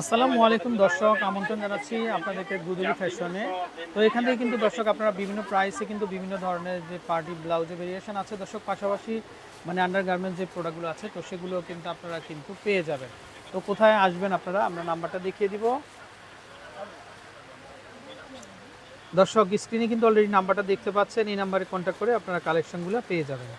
আসসালামু আলাইকুম দর্শক, আমন্ত্রণ জানাচ্ছি আপনাদেরকে গুদুলি ফ্যাশনে। তো এখান থেকে কিন্তু দর্শক আপনারা বিভিন্ন প্রাইসে কিন্তু বিভিন্ন ধরনের যে পার্টি ব্লাউজে ভেরিয়েশন আছে দর্শক, পাশাপাশি মানে আন্ডার গার্মেন্টস যে প্রোডাক্টগুলো আছে, তো সেগুলো কিন্তু আপনারা কিন্তু পেয়ে যাবেন। তো কোথায় আসবেন আপনারা? আমরা নাম্বারটা দেখিয়ে দিব। দর্শক স্ক্রিনে কিন্তু অলরেডি নাম্বারটা দেখতে পাচ্ছেন, এই নাম্বারে কন্ট্যাক্ট করে আপনারা কালেকশনগুলো পেয়ে যাবেন।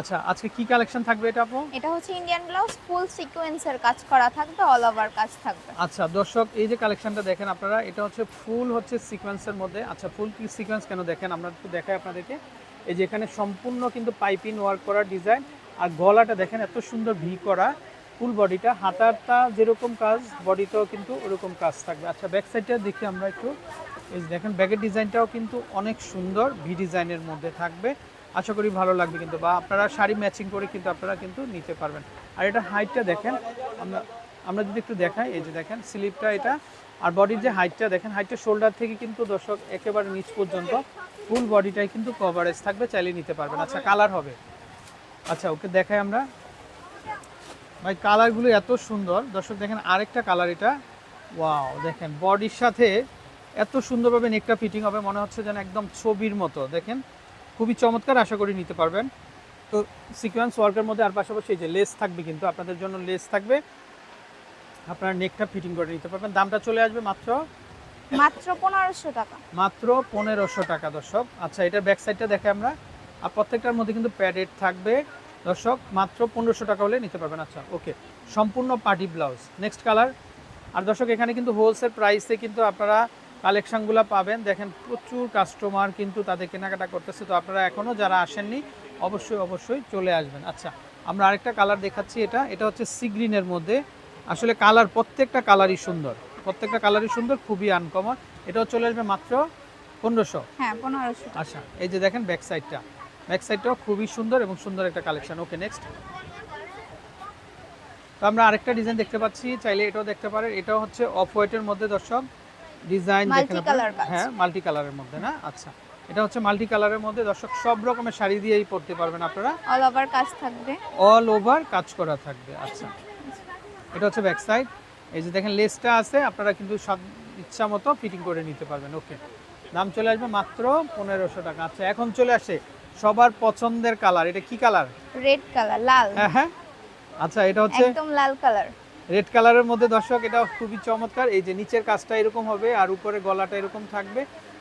আচ্ছা আজকে কি কালেকশন থাকবে এটা আপু? এটা হচ্ছে ইন্ডিয়ান ব্লাউজ ফুল সিকোয়েন্সের কাজ করা থাকবে অল ওভার কাজ থাকবে। আচ্ছা দর্শক এই যে কালেকশনটা দেখেন আপনারা এটা হচ্ছে ফুল হচ্ছে সিকোয়েন্সের মধ্যে। আচ্ছা ফুল কি সিকোয়েন্স কেন দেখেন? আমরা একটু দেখাই আপনাদেরকে। এই যে এখানে সম্পূর্ণ কিন্তু পাইপিং ওয়ার্ক করা ডিজাইন আর গলাটা দেখেন এত সুন্দর ভি করা। ফুল বডিটা হাতারটা যেরকম কাজ বডিতেও কিন্তু ওরকম কাজ থাকবে। আচ্ছা ব্যাক সাইডটা দেখি আমরা একটু। এই দেখেন ব্যাগের ডিজাইনটাও কিন্তু অনেক সুন্দর ভি ডিজাইনের মধ্যে থাকবে। আশা করি ভালো লাগবে কিন্তু বা আপনারা শাড়ি ম্যাচিং করে কিন্তু আপনারা কিন্তু নিতে পারবেন। আর এটা হাইটটা দেখেন, আমরা আমরা যদি একটু দেখাই, এই যে দেখেন স্লিপটা এটা, আর বডির যে হাইটটা দেখেন হাইটটা শোল্ডার থেকে কিন্তু দর্শক একেবারে নিচ পর্যন্ত ফুল বডিটাই কিন্তু কভারেজ থাকবে, চাইলে নিতে পারবেন। আচ্ছা কালার হবে। আচ্ছা ওকে দেখাই আমরা। ভাই কালারগুলো এত সুন্দর। দর্শক দেখেন, আরেকটা কালার এটা। ওয়াও দেখেন বডির সাথে এত সুন্দরভাবে নেকটা ফিটিং হবে, মনে হচ্ছে যেন একদম ছবির মতো। দেখেন খুবই চমৎকার আশা করি নিতে পারবেন। তো সিকোয়েন্স ওয়ার্কের মধ্যে আর পাশাপাশি এই যে লেস থাকবে কিন্তু আপনাদের জন্য লেস থাকবে। আপনারা নেকটা ফিটিং করে নিতে পারবেন। দামটা চলে আসবে মাত্র? মাত্র পনেরোশো টাকা। মাত্র পনেরোশো টাকা দর্শক। আচ্ছা এটার ব্যাক সাইডটা দেখে আমরা। আর প্রত্যেকটার মধ্যে কিন্তু প্যাডেড থাকবে। দর্শক মাত্র পনেরোশো টাকা হলে নিতে পারবেন। আচ্ছা ওকে সম্পূর্ণ পার্টি ব্লাউজ নেক্সট কালার আর দর্শক এখানে কিন্তু হোলসেল প্রাইসে কিন্তু আপনারা কালেকশনগুলো পাবেন। দেখেন প্রচুর কাস্টমার কিন্তু তাদের কেনাকাটা করতেছে। তো আপনারা এখনও যারা আসেননি অবশ্যই অবশ্যই চলে আসবেন। আচ্ছা আমরা আরেকটা কালার দেখাচ্ছি এটা। এটা হচ্ছে সি গ্রিনের মধ্যে। আসলে কালার প্রত্যেকটা কালারই সুন্দর। প্রত্যেকটা কালারই সুন্দর খুবই আনকমন এটাও চলে আসবে মাত্র পনেরোশো। হ্যাঁ পনেরোশো। আচ্ছা এই যে দেখেন ব্যাক সাইডটা ব্যাক সাইডটাও খুবই সুন্দর এবং সুন্দর একটা কালেকশন ওকে নেক্সট তো আমরা আরেকটা ডিজাইন দেখতে পাচ্ছি। চাইলে এটাও দেখতে পারেন। এটাও হচ্ছে অফ হোয়াইটের মধ্যে দর্শক। ডিজাইন। কাজ। হ্যাঁ মাল্টি কালারের মধ্যে না? আচ্ছা এটা হচ্ছে মাল্টি কালারের মধ্যে। দর্শক সব রকমের শাড়ি দিয়েই পরতে পারবেন আপনারা। অল ওভার কাজ থাকবে। অল ওভার কাজ করা থাকবে আচ্ছা। এটা হচ্ছে ব্যাক সাইড এই যে দেখেন লেসটা আছে আপনারা কিন্তু সব ইচ্ছা মতো ফিটিং করে নিতে পারবেন। ওকে দাম চলে আসবে মাত্র পনেরোশো টাকা। আচ্ছা এখন চলে আসে সবার পছন্দের কালার। এটা কি কালার? রেড কালার লাল। হ্যাঁ হ্যাঁ। আচ্ছা এটা হচ্ছে একদম লাল কালার। রেড কালারের মধ্যে দর্শক এটা খুবই চমৎকার। এই যে নিচের কাজটা এরকম হবে আর উপরে গলাটা এরকম থাকবে।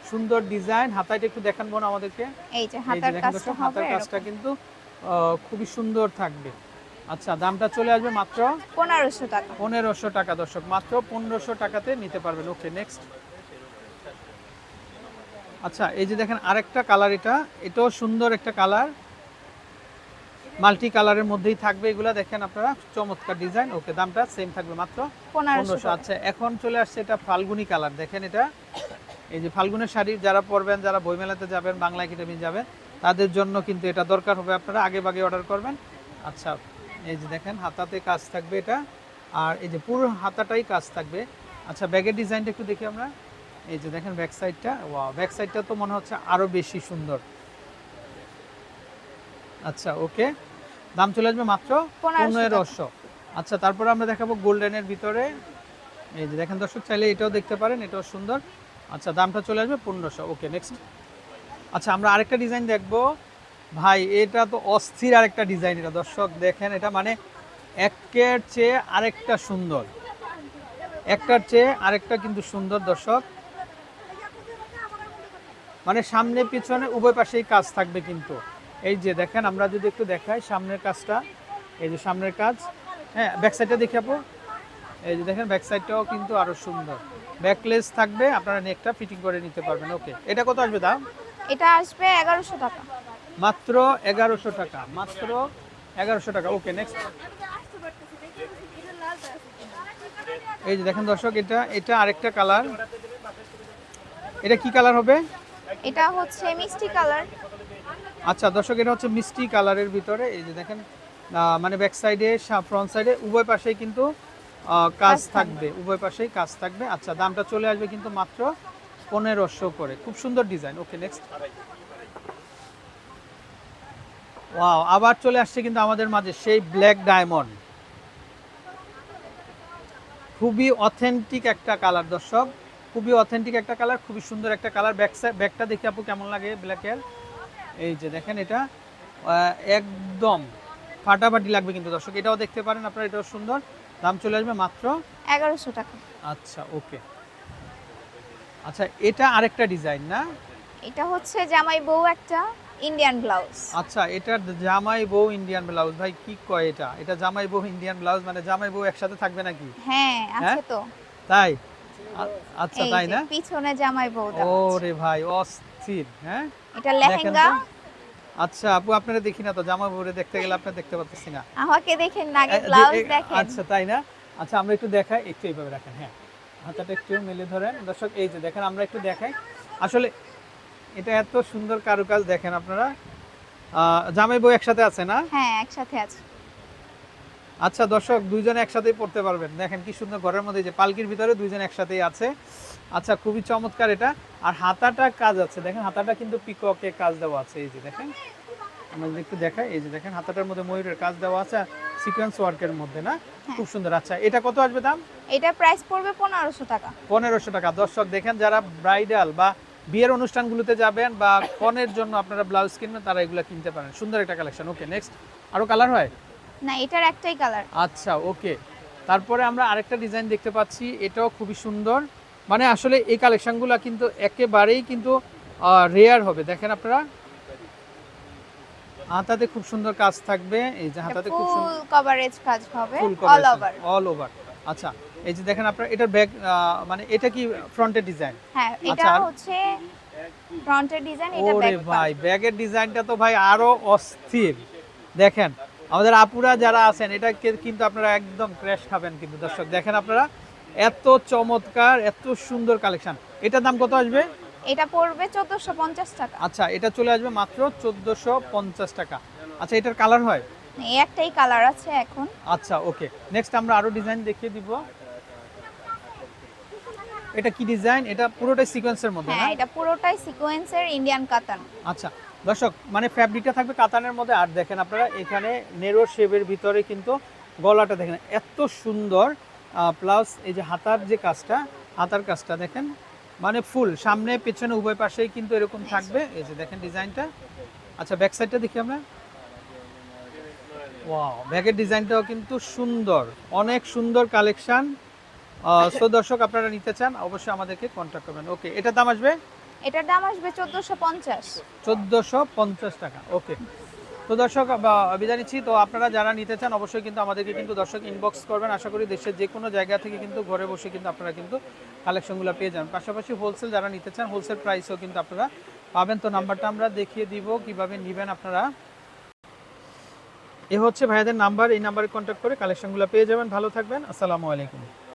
সুন্দর ডিজাইন। হাতাইটা একটু দেখান বোন আমাদেরকে। এই যে হাতার কাজটা হাতার কাজটা কিন্তু খুবই সুন্দর থাকবে। আচ্ছা দামটা চলে আসবে মাত্র পনেরোশো টাকা। পনেরোশো টাকা দর্শক মাত্র পনেরোশো টাকাতে নিতে পারবেন। ওকে নেক্সট আচ্ছা এই যে দেখেন আরেকটা কালার এটা। এটাও সুন্দর একটা কালার। মাল্টি কালারের মধ্যেই থাকবে এগুলা। দেখেন আপনারা চমৎকার ডিজাইন। ওকে দামটা সেম থাকবে মাত্র পনেরোশো আচ্ছা এখন চলে আসছে এটা ফাল্গুনি কালার। দেখেন এটা এই যে ফাল্গুনের শাড়ি যারা পরবেন যারা বইমেলাতে যাবেন বাংলা একাডেমি যাবেন তাদের জন্য কিন্তু এটা দরকার হবে আপনারা আগে ভাগে অর্ডার করবেন। আচ্ছা এই যে দেখেন হাতাতে কাজ থাকবে এটা। আর এই যে পুরো হাতাটাই কাজ থাকবে। আচ্ছা ব্যাগের ডিজাইনটা একটু দেখি আমরা। এই যে দেখেন ব্যাক সাইডটা ওয়া ব্যাক সাইডটা তো মনে হচ্ছে আরও বেশি সুন্দর। আচ্ছা ওকে। দাম চলে আসবে মাত্র 1500 টাকা। পনেরোশো। আচ্ছা তারপরে আমরা দেখাবো গোল্ডেনের ভিতরে। এই যে দেখেন দর্শক চাইলে এটাও দেখতে পারেন এটাও সুন্দর। আচ্ছা দামটা চলে আসবে পনেরোশো। ওকে নেক্সট আচ্ছা আমরা আরেকটা ডিজাইন দেখব। ভাই এটা তো অস্থির আরেকটা ডিজাইন এটা দর্শক। দেখেন এটা মানে একের চেয়ে আরেকটা সুন্দর। একটার চেয়ে আরেকটা কিন্তু সুন্দর দর্শক। মানে সামনে পিছনে উভয় পাশেই কাজ থাকবে কিন্তু। এই যে দেখেন আমরা যদি একটু দেখাই সামনের কাজটা এই যে সামনের কাজ। হ্যাঁ ব্যাক সাইডটা দেখে আপু। এই যে দেখেন ব্যাক সাইডটাও কিন্তু আরও সুন্দর। ব্যাকলেস থাকবে আপনারা নেকটা ফিটিং করে নিতে পারবেন। ওকে এটা কত আসবে দাম? এটা আসবে এগারোশো টাকা। মাত্র এগারোশো টাকা মাত্র এগারোশো টাকা। ওকে নেক্সট এই যে দেখেন দর্শক এটা এটা আরেকটা কালার এটা কি কালার হবে? এটা হচ্ছে মিষ্টি কালার আচ্ছা দর্শক এটা হচ্ছে মিষ্টি কালারের ভিতরে। এই যে দেখেন মানে ব্যাক সাইডে ফ্রন্ট সাইডে উভয় পাশেই কিন্তু কাজ থাকবে। উভয় পাশেই কাজ থাকবে। আচ্ছা দামটা চলে আসবে কিন্তু মাত্র পনেরোশো করে। খুব সুন্দর ডিজাইন। ওকে নেক্সট ওয়াও আবার চলে আসছে কিন্তু আমাদের মাঝে সেই ব্ল্যাক ডায়মন্ড খুবই অথেন্টিক একটা কালার দর্শক। খুবই অথেন্টিক একটা কালার খুবই সুন্দর একটা কালার ব্যাক ব্যাকটা দেখে আপু কেমন লাগে ব্ল্যাকের এই যে দেখেন এটা একদম ফাটাফাটি লাগবে কিন্তু দর্শক। এটাও দেখতে পারেন আপনারা এটাও সুন্দর। দাম চলে আসবে মাত্র? এগারোশো টাকা। আচ্ছা ওকে। আচ্ছা এটা আরেকটা ডিজাইন না? এটা হচ্ছে জামাই বউ একটা ইন্ডিয়ান ব্লাউজ আচ্ছা এটা জামাই বউ ইন্ডিয়ান ব্লাউজ ভাই কি কয় এটা? এটা জামাই বউ ইন্ডিয়ান ব্লাউজ মানে জামাই বউ একসাথে থাকবে নাকি? হ্যাঁ আছে তো। তাই? আচ্ছা তাই না? পিছনে জামাই বউ ওরে ভাই অস্থির হ্যাঁ? এটা লেহেঙ্গা। আচ্ছা আপু আপনারা দেখি না তো জামা পরে দেখতে গেলে আপনারা দেখতে পাচ্ছেন না। আমাকে দেখেন না আগে ব্লাউজ দেখেন। আচ্ছা তাই না? আচ্ছা আমরা একটু দেখাই একটু এইভাবে রাখেন হ্যাঁ। হাতাটা একটু মেলে ধরেন। দর্শক এই যে দেখেন আমরা একটু দেখাই। আসলে এটা এত সুন্দর কারুকাজ দেখেন আপনারা। আহ, জামাই বউ একসাথে আছে না? হ্যাঁ একসাথে আছে। আচ্ছা দর্শক দুইজন একসাথেই পড়তে পারবেন। দেখেন কি সুন্দর ঘরের মধ্যে যে পালকির ভিতরে দুইজন একসাথেই আছে। আচ্ছা খুবই চমৎকার এটা। আর হাতাটা কাজ আছে। দেখেন হাতাটা কিন্তু পিককে কাজ দেওয়া আছে। এই যে দেখেন যদি একটু দেখাই এই যে দেখেন হাতাটার মধ্যে ময়ূরের কাজ দেওয়া আছে সিকোয়েন্স ওয়ার্কের মধ্যে না? খুব সুন্দর। আচ্ছা এটা কত আসবে দাম? এটা প্রাইস পড়বে পনেরোশো টাকা। পনেরোশো টাকা। দর্শক দেখেন যারা ব্রাইডাল বা বিয়ের অনুষ্ঠানগুলোতে যাবেন বা কনের জন্য আপনারা ব্লাউজ কিনবেন তারা এগুলো কিনতে পারেন। সুন্দর একটা কালেকশন ওকে নেক্সট আরও কালার হয়? না এটার একটাই কালার আচ্ছা ওকে। তারপরে আমরা আরেকটা ডিজাইন দেখতে পাচ্ছি এটাও খুবই সুন্দর। মানে আসলে এই কালেকশনগুলো কিন্তু একেবারেই কিন্তু রেয়ার হবে। দেখেন আপনারা। হাতাতে খুব সুন্দর কাজ থাকবে। এই যে হাতাতে খুব ফুল সুন্দর কভারেজ কাজ হবে অল ওভার অল ওভার আচ্ছা এই যে দেখেন আপনারা এটার ব্যাক মানে এটা কি ফ্রন্টের ডিজাইন হ্যাঁ এটা আচ্ছা, হচ্ছে ফ্রন্টের ডিজাইন এটা ব্যাক ভাই ব্যাগের ডিজাইনটা তো ভাই আরও অস্থির। দেখেন আমাদের আপুরা যারা আছেন এটা কিন্তু আপনারা একদম ক্র্যাশ খাবেন কিন্তু। দর্শক দেখেন আপনারা এত চমৎকার এত সুন্দর কালেকশন এটার দাম কত আসবে? এটা পড়বে চোদ্দশো পঞ্চাশ টাকা। আচ্ছা এটা চলে আসবে মাত্র চোদ্দোশো পঞ্চাশ টাকা। আচ্ছা এটার কালার হয়? এই একটাই কালার আছে এখন। আচ্ছা ওকে নেক্সট আমরা আরও ডিজাইন দেখিয়ে দিব। এটা কি ডিজাইন এটা পুরোটাই সিকোয়েন্সের মধ্যে হ্যাঁ এটা পুরোটাই সিকোয়েন্সের ইন্ডিয়ান কাতান আচ্ছা দর্শক মানে ফ্যাব্রিকটা থাকবে কাতানের মধ্যে। আর দেখেন আপনারা, এখানে নেরো শেপের ভিতরে কিন্তু গলাটা দেখেন, এত সুন্দর। প্লাস এই যে হাতার যে কাজটা, হাতার কাজটা দেখেন মানে ফুল সামনে, পেছনে, উভয় পাশেই কিন্তু এরকম থাকবে। এই যে দেখেন ডিজাইনটা আচ্ছা ব্যাক সাইডটা দেখি আমরা। ওয়াও ব্যাগের ডিজাইনটাও কিন্তু সুন্দর। অনেক সুন্দর কালেকশন সো দর্শক, আপনারা নিতে চান, অবশ্যই আমাদেরকে কন্ট্যাক্ট করবেন। ওকে এটা দাম আসবে? এটার দাম আসবে চোদ্দশো পঞ্চাশ। চোদ্দোশো পঞ্চাশ টাকা, ওকে। তো দর্শক বিদায় তো আপনারা যারা নিতে চান, অবশ্যই কিন্তু আমাদেরকে কিন্তু দর্শক ইনবক্স করবেন। আশা করি দেশের যে কোনো জায়গা থেকে কিন্তু ঘরে বসে কিন্তু আপনারা কিন্তু কালেকশনগুলো পেয়ে যান পাশাপাশি হোলসেল যারা নিতে চান হোলসেল প্রাইসও কিন্তু আপনারা পাবেন। তো নাম্বারটা আমরা দেখিয়ে দিব, কীভাবে নেবেন আপনারা। এ হচ্ছে ভাইয়াদের নাম্বার। এই নাম্বারে কন্ট্যাক্ট করে কালেকশনগুলো পেয়ে যাবেন। ভালো থাকবেন। আসসালামু আলাইকুম।